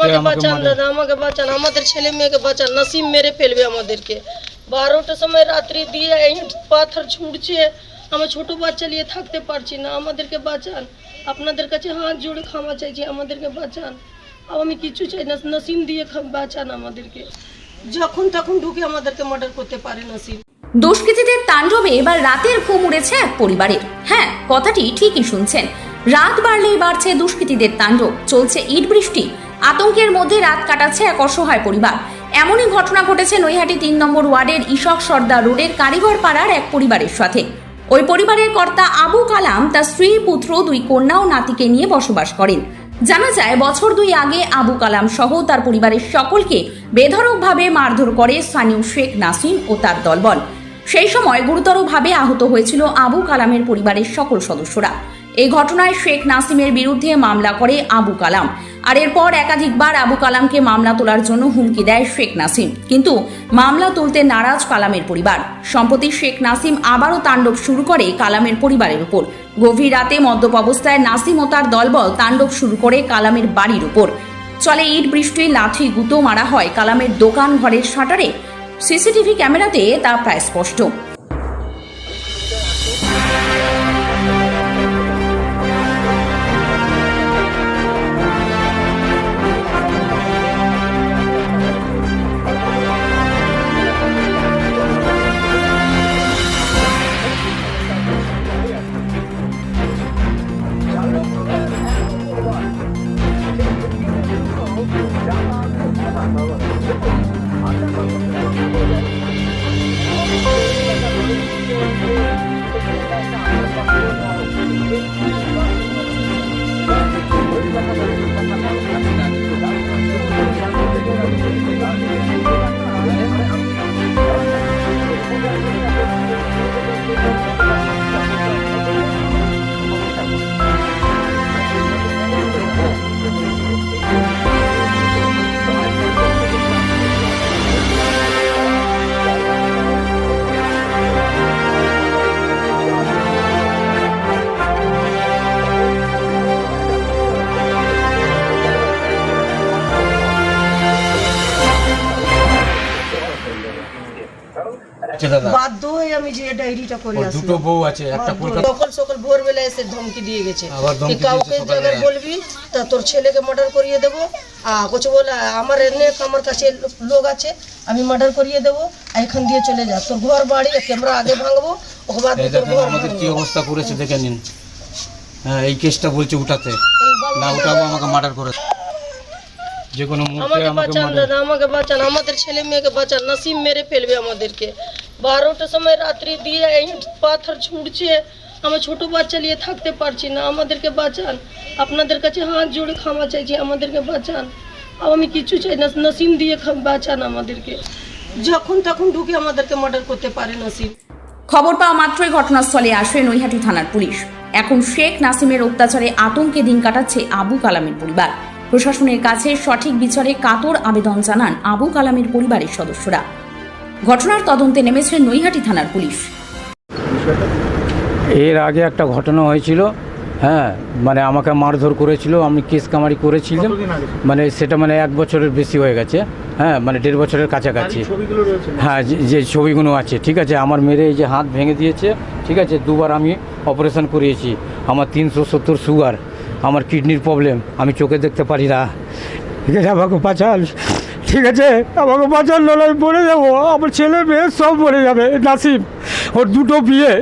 আমাকে বাঁচান দাদা আমাকে বাঁচান। আমাদের ছেলে মেয়েকে বাঁচান। নসিম মেরে ফেলবে আমাদেরকে। বারোটার সময় রাত্রি দিয়ে ইট পাথর ছুটছে আমরা ছোট বাচ্চা নিয়ে থাকতে পারছি না। আমাদেরকে বাঁচান। আপনাদের কাছে হাত জোড়ে ক্ষমা চাইছি আমাদেরকে বাঁচান। আমি কিছু চাই না। নসিম দিয়ে বাঁচান আমাদেরকে। যখন তখন ঢুকে আমাদেরকে মার্ডার করতে পারে নসিম। দুষ্কৃতীদের তাণ্ডবে এবার রাতের ঘুম উড়েছে এক পরিবারের হ্যাঁ কথাটি ঠিকই শুনছেন। রাত বাড়লেই বাড়ছে দুষ্কৃতীদের তাণ্ডব। চলছে ইট বৃষ্টি। আতঙ্কের মধ্যে রাত কাটাচ্ছে এক অসহায় পরিবার। এমনই ঘটনা ঘটেছে নৈহাটি তিন নম্বর ওয়ার্ডের ঈশক সর্দার রোডের কারিগর পাড়ার এক পরিবারের সাথে। ওই পরিবারের কর্তা আবু কালাম তার স্ত্রী, পুত্র, দুই কন্যা ও নাতিকে নিয়ে বসবাস করেন। জানা যায়, বছর দুই আগে আবু কালাম সহ তার পরিবারের সকলকে বেধড়কভাবে মারধর করে স্থানীয় শেখ নাসিম ও তার দলবল। সেই সময় গুরুতরভাবে আহত হয়েছিল আবু কালামের পরিবারের সকল সদস্যরা। এই ঘটনায় শেখ নাসিমের বিরুদ্ধে মামলা করে আবু কালাম। আর এরপর একাধিকবার আবু কালামকে মামলা তোলার জন্য হুমকি দেয় শেখ নাসিম। কিন্তু মামলা তুলতে নারাজ কালামের পরিবার। সম্প্রতি শেখ নাসিম আবারও তাণ্ডব শুরু করে কালামের পরিবারের উপর গভীর রাতে মদ্যপ অবস্থায় নাসিম ও তার দলবল তাণ্ডব শুরু করে কালামের বাড়ির উপর চলে ইট বৃষ্টি লাঠি গুঁতো মারা হয় কালামের দোকান ঘরের শাটারে। সিসিটিভি ক্যামেরাতে তা প্রায় স্পষ্ট। বাধ্য হয়ে আমি যে ডায়েরিটা করে ওর দুটো বউ আছে একটা কলকাতা সকাল সকাল ভোরবেলা এসে ধমকি দিয়ে গেছে। কি কাউকে জায়গায় বলবি তা তোর ছেলেকে মার্ডার করিয়ে দেবো। আর কিছু বলে আমার এনে আমার কাছে লোক আছে আমি মার্ডার করিয়ে দেবো। এখান দিয়ে চলে যা। তোর ঘর বাড়ি ক্যামেরা আগে ভাঙবো ওকে বাদ আমাদের কি অবস্থা করেছে দেখে নিন। হ্যাঁ এই কেসটা বলছে উঠাতে। না উঠাবো আমাকে মার্ডার করে। যে কোনো আমাকে বাঁচান দাদা আমাকে বাঁচান। আমাদের ছেলে মেয়েকে বাঁচান নসিম মেরে ফেলবে আমাদেরকে। বারোটার সময় রাত্রি দিয়ে ইট পাথর ছুটছে আমার ছোট বাচ্চা নিয়ে থাকতে পারছি না। আমাদেরকে বাঁচান। আপনাদের কাছে হাত জোড়ে ক্ষমা চাইছি আমাদেরকে বাঁচান। আমি কিছু চাই না। নসিম দিয়ে বাঁচান আমাদেরকে। যখন তখন ঢুকে আমাদেরকে মার্ডার করতে পারে নসিম। খবর পাওয়া মাত্রই ঘটনাস্থলে আসে নৈহাটি থানার পুলিশ। এখন শেখ নাসিমের অত্যাচারে আতঙ্কে দিন কাটাচ্ছে আবু কালামের পরিবার। প্রশাসনের কাছে সঠিক বিচারে কাতর আবেদন জানান আবু কালামের পরিবারের সদস্যরা। ঘটনার তদন্তে নেমেছে নৈহাটি থানার পুলিশ। এর আগে একটা ঘটনা হয়েছিল হ্যাঁ মানে আমাকে মারধর করেছিল আমি কেস কামারি করেছিলাম মানে সেটা মানে এক বছরের বেশি হয়ে গেছে হ্যাঁ মানে দেড় বছরের কাছাকাছি। হ্যাঁ যে- যে ছবিগুলো আছে ঠিক আছে আমার মেরে এই যে হাত ভেঙে দিয়েছে ঠিক আছে দুবার আমি অপারেশন করিয়েছি আমার তিনশো সত্তর সুগার আমার কিডনির প্রবলেম আমি চোখে দেখতে পারি না। ঠিক আছে আমাকে বাঁচাল ঠিক আছে আমাকে নাহলে আমি মরে যাব। আমার ছেলে মেয়ে সব মরে যাবে নাসিম। ওর দুটো বিয়ে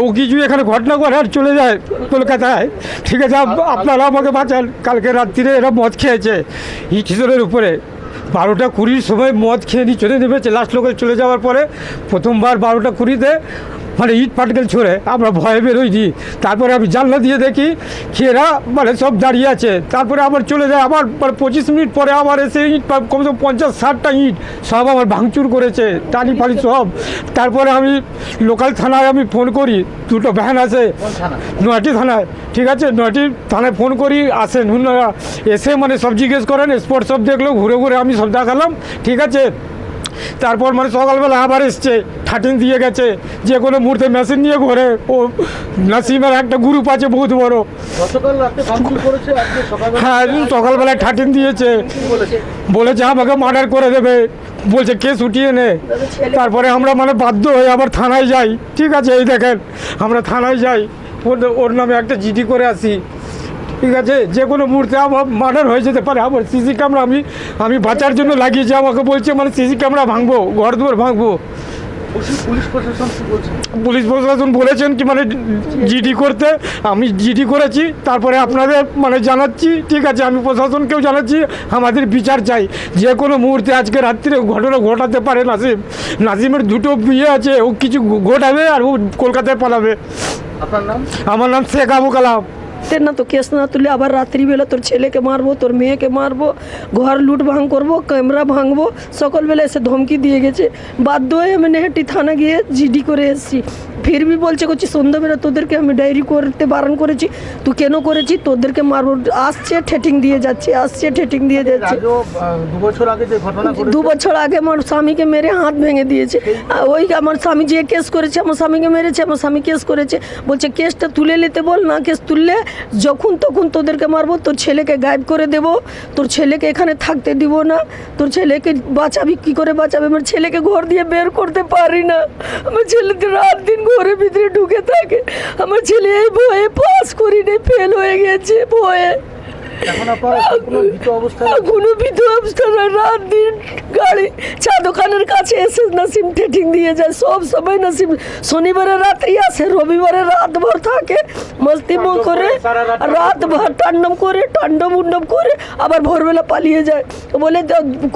ও কিছু এখানে ঘটনা করে আর চলে যায় কলকাতায়। ঠিক আছে আপনারা আমাকে বাঁচান। কালকে রাত্রিরে এরা মদ খেয়েছে ইটিজনের উপরে। বারোটা কুড়ির সময় মদ খেয়ে নিয়ে চলে নেমেছে। লাস্ট লোকে চলে যাওয়ার পরে প্রথমবার বারোটা কুড়িতে মানে ইট পাটকেল ছড়ে আমরা ভয়ে বেরোইনি তারপরে আমি জানলা দিয়ে দেখি খেয়েরা মানে সব দাঁড়িয়ে আছে। তারপরে আবার চলে যায়, আবার মানে পঁচিশ মিনিট পরে আবার এসে ইট কমসে কম পঞ্চাশ ষাটটা ইট সব আমার ভাঙচুর করেছে, টানি ফানি সব। তারপরে আমি লোকাল থানায় আমি ফোন করি, দুটো ভ্যান আছে। নয়টি থানায়, ঠিক আছে? নয়টি থানায় ফোন করি, আসেন। এসে মানে সব জিজ্ঞেস করেন, স্পট সব দেখল, ঘুরে ঘুরে আমি সব দেখালাম, ঠিক আছে? তারপর মানে সকালবেলা আবার এসছে ঠাটিন দিয়ে গেছে যে কোনো মুহূর্তে মেশিন নিয়ে ঘরে। ও নাসিমের একটা গ্রুপ আছে বহুত বড়। হ্যাঁ সকালবেলায় ঠাটিন দিয়েছে। বলেছে? আমাকে মার্ডার করে দেবে। বলছে কেস উঠিয়ে নে? তারপরে আমরা মানে বাধ্য হয়ে আবার থানায় যাই। ঠিক আছে এই দেখেন আমরা থানায় যাই। ওর ওর নামে একটা জিডি করে আসি। ঠিক আছে? যে কোনো মুহূর্তে আমার মার্ডার হয়ে যেতে পারে। আমার সিসি ক্যামেরা আমি আমি বাঁচার জন্য লাগিয়েছি আমাকে বলছে মানে সিসি ক্যামেরা ভাঙবো ঘর দুয়ার ভাঙবো। পুলিশ প্রশাসন বলেছেন কি মানে জিডি করতে। আমি জিডি করেছি তারপরে আপনাদের মানে জানাচ্ছি ঠিক আছে? আমি প্রশাসনকেও জানাচ্ছি আমাদের বিচার চাই। যে কোনো মুহূর্তে আজকে রাত্রে ঘটনা ঘটাতে পারে নাসিম। নাসিমের দুটো বিয়ে আছে ও কিছু ঘটাবে আর ও কলকাতায় পালাবে। আপনার নাম? আমার নাম শেখ আবু কালাম। তে না তো কেস না তুলে আবার রাত্রিবেলা তোর ছেলেকে মারবো তোর মেয়েকে মারবো ঘর লুট ভাঙ করব ক্যামেরা ভাঙবো সকালবেলা এসে ধমকি দিয়ে গেছে। বাধ্য হয়ে আমি নেহাটি থানা গিয়ে জিডি করে এসেছি। ফির বি বলছে করছি সন্ধ্যাবেলা তোদেরকে আমি ডায়েরি করতে বারণ করেছি। তুই কেন করেছি? তোদেরকে মারবো। আসছে ঠেটিং দিয়ে যাচ্ছে আসছে ঠেটিং দিয়ে যাচ্ছে। আগেও দু বছর আগে আমার স্বামীকে মেরে হাত ভেঙে দিয়েছে। ওই আমার স্বামী যে কেস করেছে আমার স্বামীকে মেরেছে আমার স্বামী কেস করেছে। বলছে কেসটা তুলে নিতে বল না কেস তুললে যখন তখন তোদেরকে মারবো, তোর ছেলেকে গায়েব করে দেব, তোর ছেলেকে এখানে থাকতে দিব না, তোর ছেলেকে বাঁচাবি, কী করে বাঁচাবে? আমার ছেলেকে ঘর দিয়ে বের করতে পারি না। আমার ছেলে রাত দিন ঘরের ভিতরে ঢুকে থাকে। আমার ছেলে এই ভয়ে পাস করিনি ফেল হয়ে গেছে ভয়ে। এখন আপনার কোনো ভীত অবস্থা রাত দিন গাড়ি চা দোকানের কাছে এসে নাসিম ঠেঠিং দিয়ে যায়। সব সময় নাসিম শনিবারে রাত্রি আসে রবিবারে রাত ভর থাকে মস্তি করে রাত ভর টান্ডব করে। টান্ডব উন্ডব করে আবার ভোরবেলা পালিয়ে যায়। বলে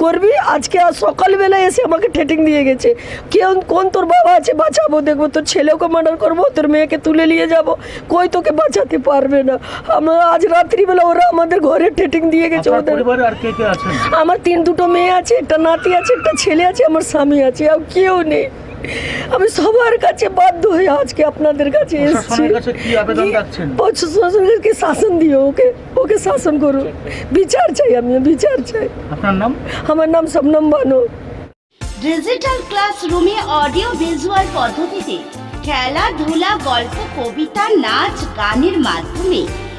করবি? আজকে আর সকালবেলা এসে আমাকে ঠেটিং দিয়ে গেছে। কেউ কোন তোর বাবা আছে? বাঁচাবো দেখব তোর ছেলেকে মার্ডার করব তোর মেয়েকে তুলে নিয়ে যাব। কই তোকে বাঁচাতে পারবে না? আমরা আজ রাত্রিবেলা ওরা আমাদের ঘরে ঠেটিং দিয়ে গেছে ওদের পরিবারে আর কে কে আছেন? আমার তিন দুটো মেয়ে আছে একটা নাতি আছে একটা ছেলে আছে আমার স্বামী আছে আর কেউ নেই। আমি সবার কাছে বাধ্য হয়ে আজকে আপনাদের কাছে এসেছি। প্রশাসনের কাছে কি আবেদন রাখছেন? প্রশাসনকে শাসন দিও ওকে ওকে শাসন করুন। বিচার চাই আমি বিচার চাই। আপনার নাম? আমার নাম শবনম বানো ডিজিটাল ক্লাসরুমে অডিও ভিজুয়াল পদ্ধতিতে খেলাধুলা গল্প কবিতা নাচ গানের মাধ্যমে